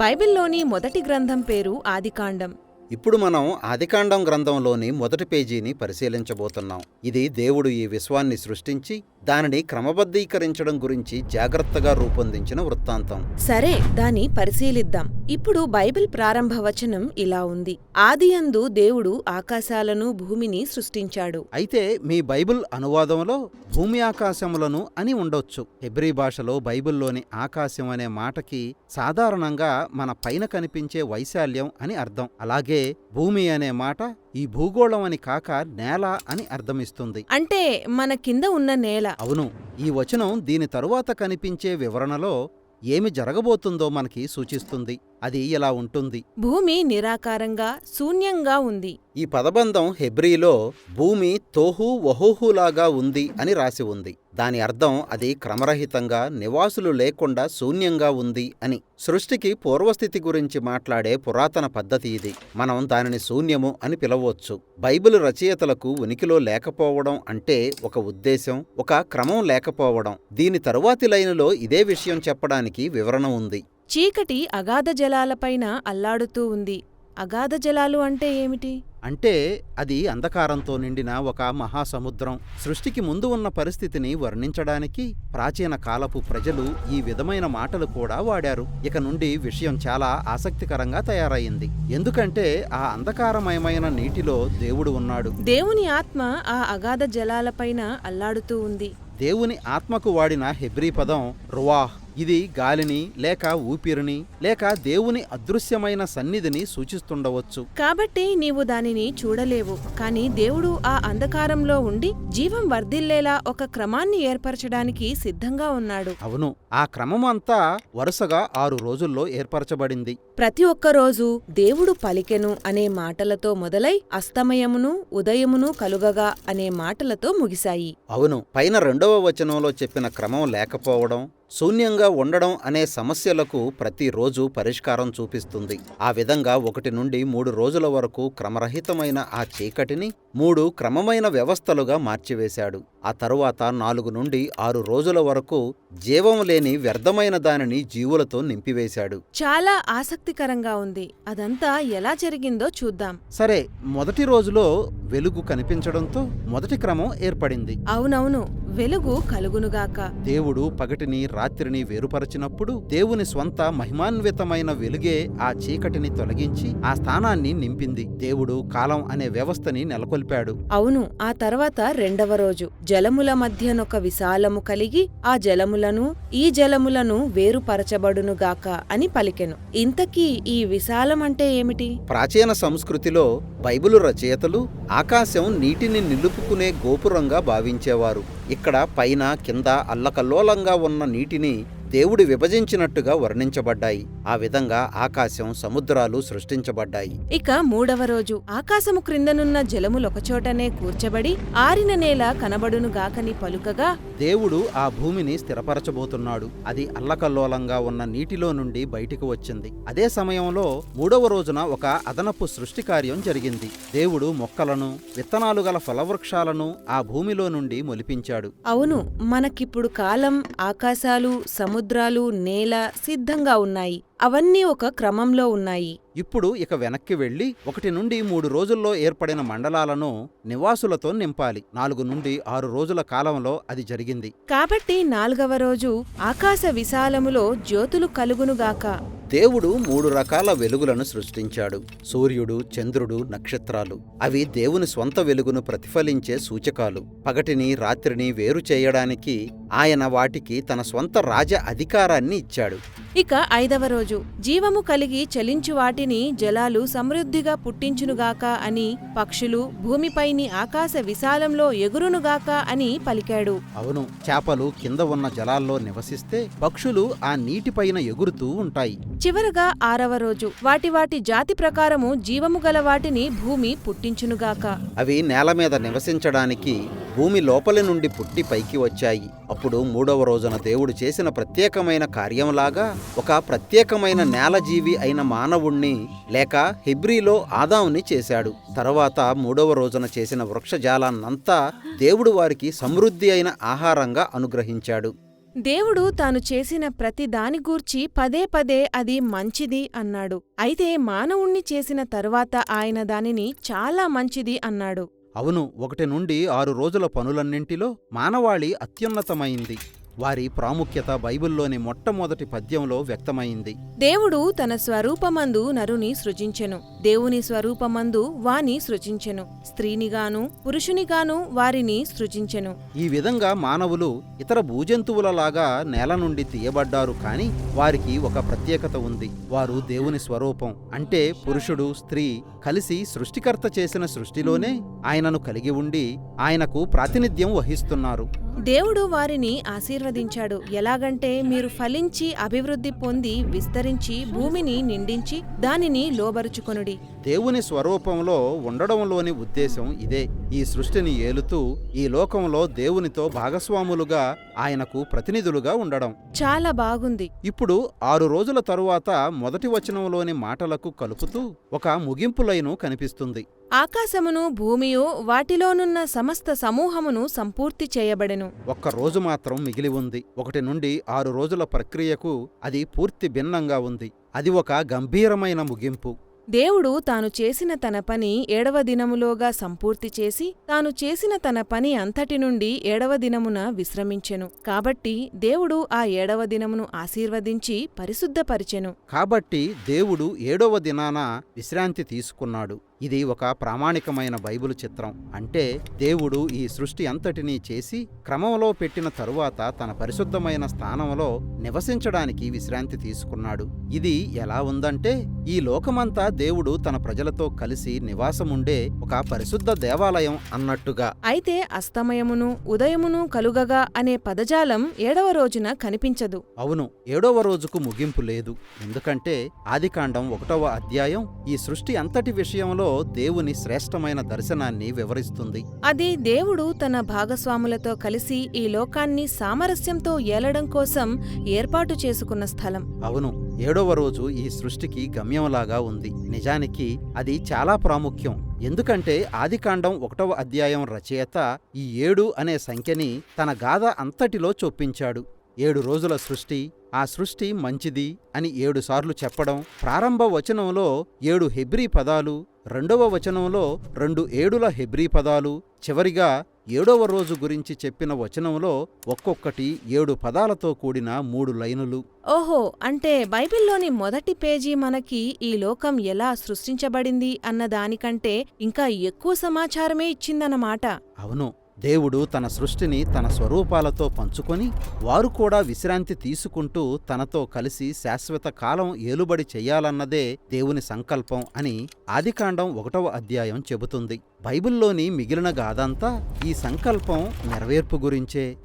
బైబిల్లోని మొదటి గ్రంథం పేరు ఆదికాండం. ఇప్పుడు మనం ఆదికాండం గ్రంథంలోని మొదటి పేజీని పరిశీలించబోతున్నాం. ఇది దేవుడు ఈ విశ్వాన్ని సృష్టించి దానిని క్రమబద్ధీకరించడం గురించి జాగ్రత్తగా రూపొందించిన వృత్తాంతం. సరే దాని పరిశీలిద్దాం. ఇప్పుడు బైబిల్ ప్రారంభ వచనం ఇలా ఉంది. ఆదియందు దేవుడు ఆకాశాలను భూమిని సృష్టించాడు. అయితే మీ బైబిల్ అనువాదంలో భూమి ఆకాశములను అని ఉండొచ్చు. హెబ్రీ భాషలో బైబిల్లోని ఆకాశం అనే మాటకి సాధారణంగా మన పైన కనిపించే వైశాల్యం అని అర్థం. అలాగే భూమి అనే మాట ఈ భూగోళం అని కాక నేల అని అర్థమిస్తుంది. అంటే మన కింద ఉన్న నేల. అవును ఈ వచనం దీని తరువాత కనిపించే వివరణలో ఏమి జరగబోతుందో మనకి సూచిస్తుంది. అది ఇలా ఉంటుంది. భూమి నిరాకారంగా శూన్యంగా ఉంది. ఈ పదబంధం హెబ్రీలో భూమి తోహు వహోహులాగా ఉంది అని రాసి ఉంది. దాని అర్థం అది క్రమరహితంగా నివాసులు లేకుండా శూన్యంగా ఉంది అని. సృష్టికి పూర్వస్థితి గురించి మాట్లాడే పురాతన పద్ధతి ఇది. మనం దానిని శూన్యము అని పిలవవచ్చు బైబిల్ రచయితలకు ఉనికిలో లేకపోవడం అంటే ఒక ఉద్దేశం ఒక క్రమం లేకపోవడం. దీని తరువాతి లైనులో ఇదే విషయం చెప్పడానికి వివరణ ఉంది. చీకటి అగాధ జలాలపైన అల్లాడుతూ ఉంది. అగాధ జలాలు అంటే ఏమిటి? అంటే అది అంధకారంతో నిండిన ఒక మహాసముద్రం. సృష్టికి ముందు ఉన్న పరిస్థితిని వర్ణించడానికి ప్రాచీన కాలపు ప్రజలు ఈ విధమైన మాటలు కూడా వాడారు. ఇక నుండి విషయం చాలా ఆసక్తికరంగా తయారయింది ఎందుకంటే ఆ అంధకారమయమైన నీటిలో దేవుడు ఉన్నాడు. దేవుని ఆత్మ ఆ అగాధ జలాలపైన అల్లాడుతూ ఉంది. దేవుని ఆత్మకు వాడిన హెబ్రీ పదం రువాహ్ ఇది గాలిని లేక ఊపిరిని లేక దేవుని అదృశ్యమైన సన్నిధిని సూచిస్తుండవచ్చు. కాబట్టి నీవు దానిని చూడలేవు కాని దేవుడు ఆ అంధకారంలో ఉండి జీవం వర్ధిల్లేలా ఒక క్రమాన్ని ఏర్పరచడానికి సిద్ధంగా ఉన్నాడు. అవును ఆ క్రమం అంతా వరుసగా ఆరు రోజుల్లో ఏర్పరచబడింది. ప్రతి ఒక్క రోజు దేవుడు పలికెను అనే మాటలతో మొదలై అస్తమయమును ఉదయమును కలుగగా అనే మాటలతో ముగిశాయి. అవును పైన రెండవ వచనంలో చెప్పిన క్రమం లేకపోవడం శూన్యంగా ఉండడం అనే సమస్యలకు ప్రతిరోజు పరిష్కారం చూపిస్తుంది. ఆ విధంగా ఒకటి నుండి మూడు రోజుల వరకు క్రమరహితమైన ఆ చీకటిని మూడు క్రమమైన వ్యవస్థలుగా మార్చివేశాడు. ఆ తరువాత నాలుగు నుండి ఆరు రోజుల వరకు జీవం లేని వ్యర్థమైన దానిని జీవులతో నింపివేశాడు. చాలా ఆసక్తికరంగా ఉంది. అదంతా ఎలా జరిగిందో చూద్దాం. సరే మొదటి రోజులో వెలుగు కనిపించడంతో మొదటి క్రమం ఏర్పడింది. అవునవును వెలుగు కలుగునుగాక. దేవుడు పగటిని రాత్రిని వేరుపరచినప్పుడు దేవుని స్వంత మహిమాన్వితమైన వెలుగే ఆ చీకటిని తొలగించి ఆ స్థానాన్ని నింపింది. దేవుడు కాలం అనే వ్యవస్థని నెలకొల్పాడు అవును ఆ తర్వాత రెండవ రోజు జలముల మధ్యనొక విశాలము కలిగి ఆ జలములను ఈ జలములను వేరుపరచబడునుగాక అని పలికెను. ఇంతకీ ఈ విశాలం అంటే ఏమిటి? ప్రాచీన సంస్కృతిలో బైబిలు రచయితలు ఆకాశం నీటిని నిలుపుకునే గోపురంగా భావించేవారు. ఇక్కడ పైన కింద అల్లకల్లోలంగా ఉన్న నీటిని దేవుడు విభజించినట్టుగా వర్ణించబడ్డాయి. ఆ విధంగా ఆకాశం సముద్రాలు సృష్టించబడ్డాయి. ఇక మూడవ రోజు. ఆకాశము క్రిందనున్న జలములొకచోటనే కూర్చబడి ఆరిన నేల కనబడునుగాకని పలుకగా దేవుడు ఆ భూమిని స్థిరపరచబోతున్నాడు. అది అల్లకల్లోలంగా ఉన్న నీటిలో నుండి బయటికి వచ్చింది. అదే సమయంలో మూడవ రోజున ఒక అదనపు సృష్టి కార్యం జరిగింది. దేవుడు మొక్కలను విత్తనాలు గల ఫలవృక్షాలను ఆ భూమిలో నుండి మొలిపించాడు. అవును మనకిప్పుడు కాలం ఆకాశాలు సముద్రాలు నేల సిద్ధంగా ఉన్నాయి. అవన్నీ ఒక క్రమంలో ఉన్నాయి. ఇప్పుడు ఇక వెనక్కి వెళ్ళి ఒకటి నుండి మూడు రోజుల్లో ఏర్పడిన మండలాలను నివాసులతో నింపాలి. నాలుగు నుండి ఆరు రోజుల కాలంలో అది జరిగింది. కాబట్టి నాలుగవ రోజు ఆకాశ విశాలములో జ్యోతులు కలుగునుగాక. దేవుడు మూడు రకాల వెలుగులను సృష్టించాడు. సూర్యుడు చంద్రుడు నక్షత్రాలు. అవి దేవుని స్వంత వెలుగును ప్రతిఫలించే సూచకాలు. పగటిని రాత్రిని వేరు చేయడానికి ఆయన వాటికి తన స్వంత రాజ అధికారాన్ని ఇచ్చాడు. ఇక ఐదవ రోజు జీవము కలిగి చలించు వాటిని జలాలు సమృద్ధిగా పుట్టించునుగాక అని పక్షులు భూమిపైని ఆకాశ విశాలంలో ఎగురునుగాక అని పలికాడు. అవును చేపలు కింద ఉన్న జలాల్లో నివసిస్తే పక్షులు ఆ నీటిపైన ఎగురుతూ ఉంటాయి. చివరగా ఆరవ రోజు వాటి వాటి జాతి ప్రకారము జీవము గల వాటిని భూమి పుట్టించునుగాక. అవి నేల మీద నివసించడానికి భూమి లోపలి నుండి పుట్టి పైకి వచ్చాయి. అప్పుడు మూడవ రోజున దేవుడు చేసిన ప్రత్యేకమైన కార్యంలాగా ఒక ప్రత్యేకమైన నేలజీవి అయిన మానవుణ్ణి లేక హిబ్రీలో ఆదాముని చేశాడు. తర్వాత మూడవ రోజున చేసిన వృక్షజాలాన్నంతా దేవుడు వారికి సమృద్ధి అయిన ఆహారంగా అనుగ్రహించాడు. దేవుడు తాను చేసిన ప్రతి దాని గూర్చి పదే పదే అది మంచిది అన్నాడు. అయితే మానవుణ్ణి చేసిన తరువాత ఆయన దానిని చాలా మంచిది అన్నాడు. అవును ఒకటి నుండి ఆరు రోజుల పనులన్నింటిలో మానవాళి అత్యున్నతమైంది. వారి ప్రాముఖ్యత బైబిల్లోని మొట్టమొదటి పద్యంలో వ్యక్తమైంది. దేవుడు తన స్వరూపమందు నరుని సృజించెను. దేవుని స్వరూపమందు వాని సృజించెను. స్త్రీనిగాను పురుషునిగాను వారిని సృజించెను. ఈ విధంగా మానవులు ఇతర భూజంతువులలాగా నేల నుండి తీయబడ్డారు కాని వారికి ఒక ప్రత్యేకత ఉంది. వారు దేవుని స్వరూపం అంటే పురుషుడు స్త్రీ కలిసి సృష్టికర్త చేసిన సృష్టిలోనే ఆయనను కలిగి ఉండి ఆయనకు ప్రాతినిధ్యం వహిస్తున్నారు. దేవుడు వారిని ఆశీర్వదించాడు. ఎలాగంటే మీరు ఫలించి అభివృద్ధి పొంది విస్తరించి భూమిని నిండించి దానిని లోబరుచుకొనుడి. దేవుని స్వరూపంలో ఉండడంలోని ఉద్దేశం ఇదే. ఈ సృష్టిని ఏలుతూ ఈ లోకంలో దేవునితో భాగస్వాములుగా ఆయనకు ప్రతినిధులుగా ఉండడం. చాలా బాగుంది. ఇప్పుడు ఆరు రోజుల తరువాత మొదటి వచనంలోని మాటలకు కలుపుతూ ఒక ముగింపు లైను కనిపిస్తుంది. ఆకాశమును భూమియు వాటిలోనున్న సమస్త సమూహమును సంపూర్తి చేయబడెను. ఒక్క రోజు మాత్రం మిగిలి ఉంది. ఒకటి నుండి ఆరు రోజుల ప్రక్రియకు అది పూర్తి భిన్నంగా ఉంది. అది ఒక గంభీరమైన ముగింపు. దేవుడు తాను చేసిన తన పని ఏడవ దినములోగా సంపూర్తి చేసి తాను చేసిన తన పని అంతటి నుండి ఏడవ దినమున విశ్రమించెను. కాబట్టి దేవుడు ఆ ఏడవ దినమును ఆశీర్వదించి పరిశుద్ధపరిచెను. కాబట్టి దేవుడు ఏడవ దినాన విశ్రాంతి తీసుకున్నాడు. ఇది ఒక ప్రామాణికమైన బైబిల్ చిత్రం. అంటే దేవుడు ఈ సృష్టి అంతటినీ చేసి క్రమంలో పెట్టిన తరువాత తన పరిశుద్ధమైన స్థానంలో నివసించడానికి విశ్రాంతి తీసుకున్నాడు. ఇది ఎలా ఉందంటే ఈ లోకమంతా దేవుడు తన ప్రజలతో కలిసి నివాసముండే ఒక పరిశుద్ధ దేవాలయం అన్నట్టుగా. అయితే అస్తమయమును ఉదయమును కలుగగా అనే పదజాలం ఏడవ రోజున కనిపించదు. అవును ఏడవ రోజుకు ముగింపు లేదు. ఎందుకంటే ఆదికాండం ఒకటవ అధ్యాయం ఈ సృష్టి అంతటి విషయంలో దేవుని శ్రేష్టమైన దర్శనాన్ని వివరిస్తుంది. అది దేవుడు తన భాగస్వాములతో కలిసి ఈ లోకాన్ని సామరస్యంతో ఏలడం కోసం ఏర్పాటు చేసుకున్న స్థలం. అవును ఏడవ రోజు ఈ సృష్టికి గమ్యంలాగా ఉంది. నిజానికి అది చాలా ప్రాముఖ్యం. ఎందుకంటే ఆదికాండం ఒకటవ అధ్యాయం రచయిత ఈ ఏడు అనే సంఖ్యని తన గాథ అంతటిలో చొప్పించాడు. ఏడు రోజుల సృష్టి ఆ సృష్టి మంచిది అని ఏడుసార్లు చెప్పడం ప్రారంభ వచనంలో ఏడు హెబ్రీ పదాలు రెండవ వచనంలో రెండు ఏడుల హెబ్రీ పదాలు చివరిగా ఏడవ రోజు గురించి చెప్పిన వచనంలో ఒక్కొక్కటి ఏడు పదాలతో కూడిన మూడు లైనులు. ఓహో అంటే బైబిల్లోని మొదటి పేజీ మనకి ఈ లోకం ఎలా సృష్టించబడింది అన్న దానికంటే ఇంకా ఎక్కువ సమాచారమే ఇచ్చిందన్నమాట. అవును దేవుడు తన సృష్టిని తన స్వరూపాలతో పంచుకొని వారు కూడా విశ్రాంతి తీసుకుంటూ తనతో కలిసి శాశ్వత కాలం ఏలుబడి చెయ్యాలన్నదే దేవుని సంకల్పం అని ఆదికాండం ఒకటవ అధ్యాయం చెబుతుంది. బైబిల్లోని మిగిలిన గాథంతా ఈ సంకల్పం నెరవేర్పు గురించే.